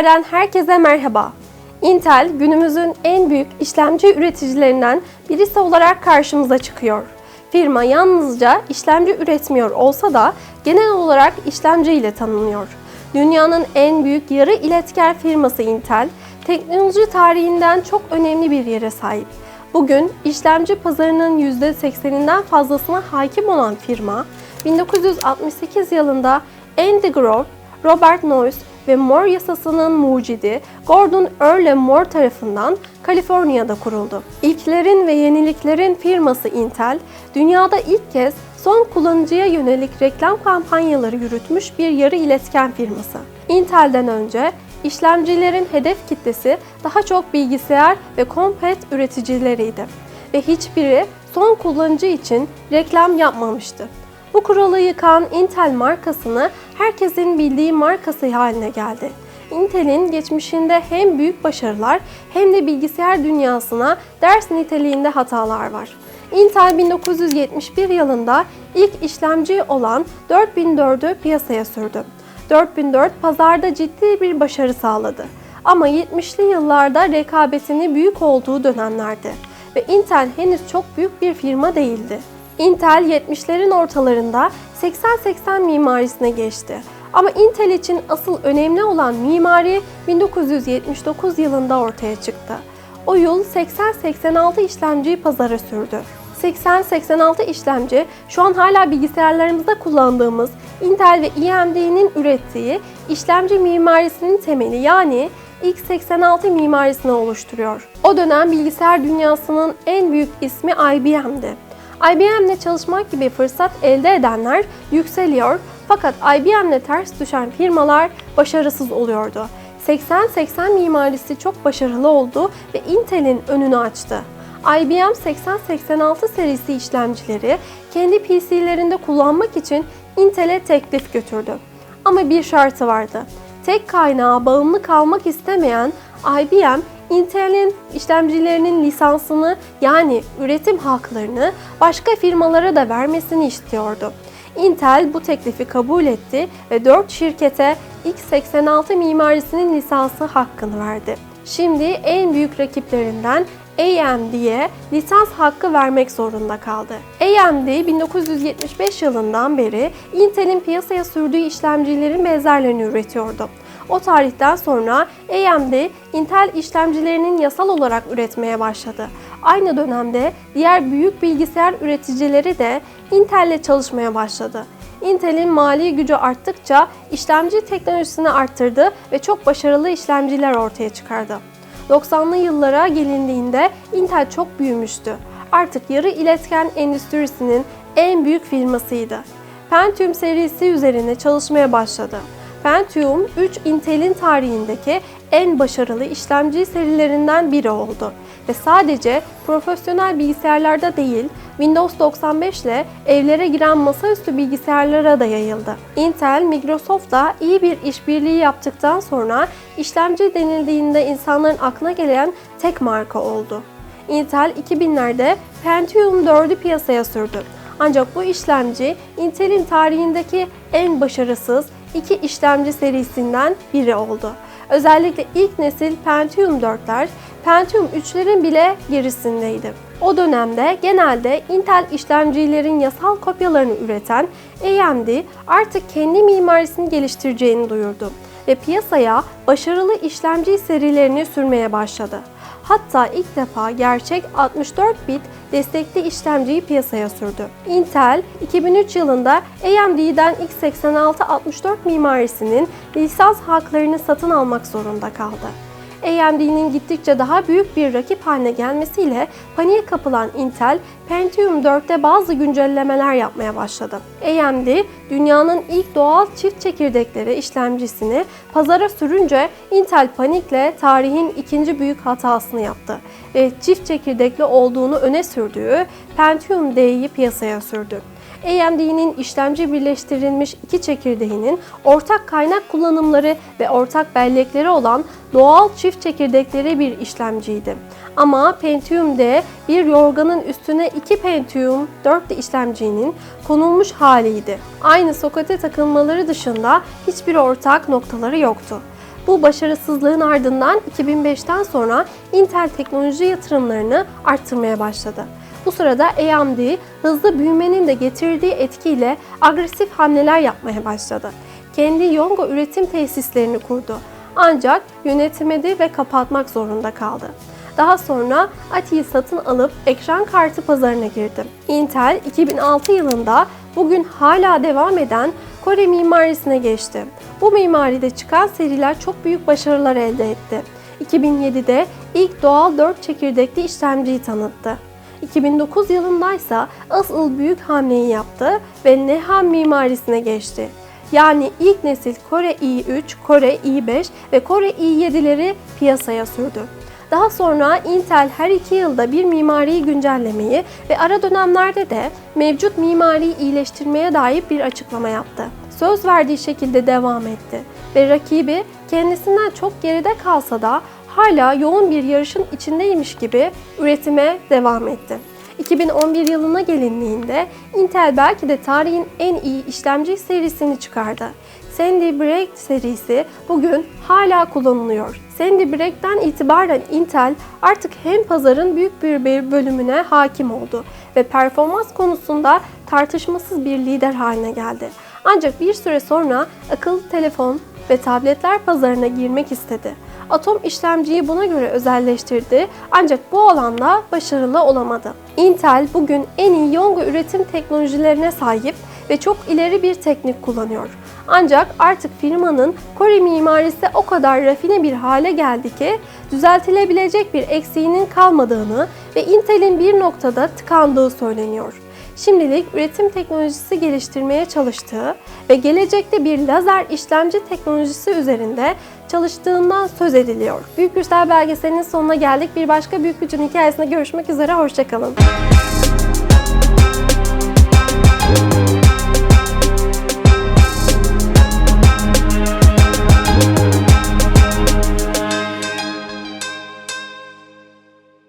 Haber'den herkese merhaba. Intel günümüzün en büyük işlemci üreticilerinden birisi olarak karşımıza çıkıyor. Firma yalnızca işlemci üretmiyor olsa da genel olarak işlemci ile tanınıyor. Dünyanın en büyük yarı iletken firması Intel, teknoloji tarihinden çok önemli bir yere sahip. Bugün işlemci pazarının %80'inden fazlasına hakim olan firma, 1968 yılında Andy Grove, Robert Noyce ve Moore yasasının mucidi Gordon Earle Moore tarafından Kaliforniya'da kuruldu. İlklerin ve yeniliklerin firması Intel, dünyada ilk kez son kullanıcıya yönelik reklam kampanyaları yürütmüş bir yarı iletken firması. Intel'den önce işlemcilerin hedef kitlesi daha çok bilgisayar ve kompet üreticileriydi ve hiçbiri son kullanıcı için reklam yapmamıştı. Bu kuralı yıkan Intel markasını herkesin bildiği markası haline geldi. Intel'in geçmişinde hem büyük başarılar hem de bilgisayar dünyasına ders niteliğinde hatalar var. Intel 1971 yılında ilk işlemci olan 4004'ü piyasaya sürdü. 4004 pazarda ciddi bir başarı sağladı. Ama 70'li yıllarda rekabetini büyük olduğu dönemlerdi ve Intel henüz çok büyük bir firma değildi. Intel 70'lerin ortalarında 80-80 mimarisine geçti. Ama Intel için asıl önemli olan mimari 1979 yılında ortaya çıktı. O yıl 80-86 işlemciyi pazara sürdü. 80-86 işlemci şu an hala bilgisayarlarımızda kullandığımız Intel ve AMD'nin ürettiği işlemci mimarisinin temeli yani x86 mimarisini oluşturuyor. O dönem bilgisayar dünyasının en büyük ismi IBM'di. IBM'le çalışmak gibi fırsat elde edenler yükseliyor fakat IBM'le ters düşen firmalar başarısız oluyordu. 80-80 mimarisi çok başarılı oldu ve Intel'in önünü açtı. IBM 8086 serisi işlemcileri kendi PC'lerinde kullanmak için Intel'e teklif götürdü. Ama bir şartı vardı. Tek kaynağa bağımlı kalmak istemeyen IBM Intel'in işlemcilerinin lisansını yani üretim haklarını başka firmalara da vermesini istiyordu. Intel bu teklifi kabul etti ve 4 şirkete x86 mimarisinin lisansı hakkını verdi. Şimdi en büyük rakiplerinden AMD'ye lisans hakkı vermek zorunda kaldı. AMD 1975 yılından beri Intel'in piyasaya sürdüğü işlemcilerin benzerlerini üretiyordu. O tarihten sonra AMD Intel işlemcilerinin yasal olarak üretmeye başladı. Aynı dönemde diğer büyük bilgisayar üreticileri de Intel ile çalışmaya başladı. Intel'in mali gücü arttıkça işlemci teknolojisini arttırdı ve çok başarılı işlemciler ortaya çıkardı. 90'lı yıllara gelindiğinde Intel çok büyümüştü. Artık yarı iletken endüstrisinin en büyük firmasıydı. Pentium serisi üzerine çalışmaya başladı. Pentium 3 Intel'in tarihindeki en başarılı işlemci serilerinden biri oldu ve sadece profesyonel bilgisayarlarda değil, Windows 95 ile evlere giren masaüstü bilgisayarlara da yayıldı. Intel, Microsoft'la iyi bir işbirliği yaptıktan sonra işlemci denildiğinde insanların aklına gelen tek marka oldu. Intel 2000'lerde Pentium 4'ü piyasaya sürdü. Ancak bu işlemci Intel'in tarihindeki en başarısız iki işlemci serisinden biri oldu. Özellikle ilk nesil Pentium 4'ler Pentium 3'lerin bile gerisindeydi. O dönemde genelde Intel işlemcilerin yasal kopyalarını üreten AMD artık kendi mimarisini geliştireceğini duyurdu ve piyasaya başarılı işlemci serilerini sürmeye başladı. Hatta ilk defa gerçek 64 bit destekli işlemciyi piyasaya sürdü. Intel 2003 yılında AMD'den x86-64 mimarisinin lisans haklarını satın almak zorunda kaldı. AMD'nin gittikçe daha büyük bir rakip haline gelmesiyle paniğe kapılan Intel, Pentium 4'te bazı güncellemeler yapmaya başladı. AMD, dünyanın ilk doğal çift çekirdekleri işlemcisini pazara sürünce Intel panikle tarihin ikinci büyük hatasını yaptı ve çift çekirdekli olduğunu öne sürdüğü Pentium D'yi piyasaya sürdü. AMD'nin işlemci birleştirilmiş iki çekirdeğinin ortak kaynak kullanımları ve ortak bellekleri olan doğal çift çekirdekleri bir işlemciydi. Ama Pentium D bir yorganın üstüne iki Pentium 4 işlemcinin konulmuş haliydi. Aynı sokete takılmaları dışında hiçbir ortak noktaları yoktu. Bu başarısızlığın ardından 2005'ten sonra Intel teknoloji yatırımlarını arttırmaya başladı. Bu sırada AMD hızlı büyümenin de getirdiği etkiyle agresif hamleler yapmaya başladı. Kendi Yongo üretim tesislerini kurdu. Ancak yönetemedi ve kapatmak zorunda kaldı. Daha sonra Ati'yi satın alıp ekran kartı pazarına girdi. Intel 2006 yılında bugün hala devam eden Kore mimarisine geçti. Bu mimaride çıkan seriler çok büyük başarılar elde etti. 2007'de ilk doğal 4 çekirdekli işlemciyi tanıttı. 2009 yılında ise asıl büyük hamleyi yaptı ve Nehan mimarisine geçti. Yani ilk nesil Kore i3, Kore i5 ve Kore i7'leri piyasaya sürdü. Daha sonra Intel her iki yılda bir mimariyi güncellemeyi ve ara dönemlerde de mevcut mimariyi iyileştirmeye dair bir açıklama yaptı. Söz verdiği şekilde devam etti ve rakibi kendisinden çok geride kalsa da hala yoğun bir yarışın içindeymiş gibi üretime devam etti. 2011 yılına gelindiğinde Intel belki de tarihin en iyi işlemci serisini çıkardı. Sandy Bridge serisi bugün hala kullanılıyor. Sandy Bridge'den itibaren Intel artık hem pazarın büyük bir bölümüne hakim oldu ve performans konusunda tartışmasız bir lider haline geldi. Ancak bir süre sonra akıllı telefon ve tabletler pazarına girmek istedi. Atom işlemciyi buna göre özelleştirdi ancak bu alanda başarılı olamadı. Intel bugün en iyi Yonga üretim teknolojilerine sahip ve çok ileri bir teknik kullanıyor. Ancak artık firmanın Kore mimarisi o kadar rafine bir hale geldi ki düzeltilebilecek bir eksiğinin kalmadığını ve Intel'in bir noktada tıkandığı söyleniyor. Şimdilik üretim teknolojisi geliştirmeye çalıştığı ve gelecekte bir lazer işlemci teknolojisi üzerinde çalıştığından söz ediliyor. Büyük Güçler belgeselinin sonuna geldik. Bir başka Büyük Gücün hikayesinde görüşmek üzere. Hoşçakalın.